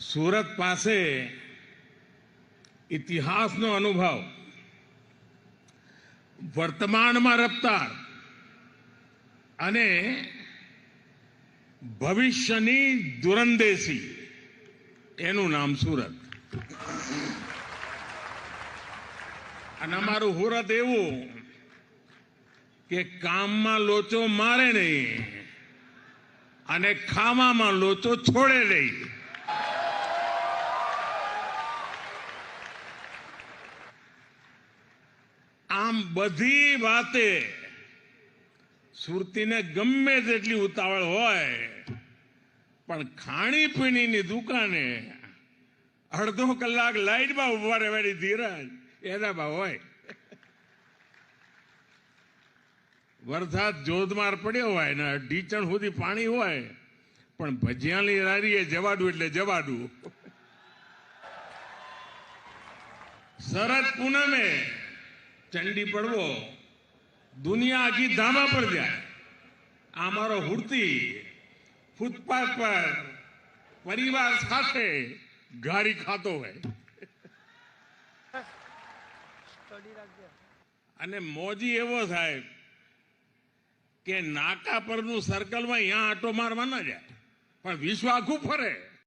સુરત પાસે ઇતિહાસનો અનુભવ, વર્તમાનમાં રફતાર અને ભવિષ્યની દુરંદેશી એનું નામ સુરત. અને અમારું હુરત એવું કે કામમાં લોચો મારે નહીં અને ખાવામાં લોચો છોડે નહીં. આમ બધી વાતે સુરતીને ગમે તેટલી ઉતાવળ હોય, પણ ખાણીપીણીની દુકાને અડધો કલાક લાઈટમાં ઊભા રહેવાની ધીરજ એનામાં હોય. વરસાદ જોધમાર પડ્યો હોય ને ઢીચણ સુધી પાણી હોય, પણ ભજીયાની રારીએ જવાડું એટલે જવાડું. શરદ પૂનમે ચંડી પડવો, દુનિયા આખી ધામા પર જાય. આ મારો હુડતી, ફૂટપાથ પર પરિવાર સાથે ગાડી ખાતો હોય. અને મોજી એવો સાહેબ કે નાકા પરનું સર્કલમાં અહીંયા આટો મારવા ના જાય. પણ વિશ્વ આખું ફરે.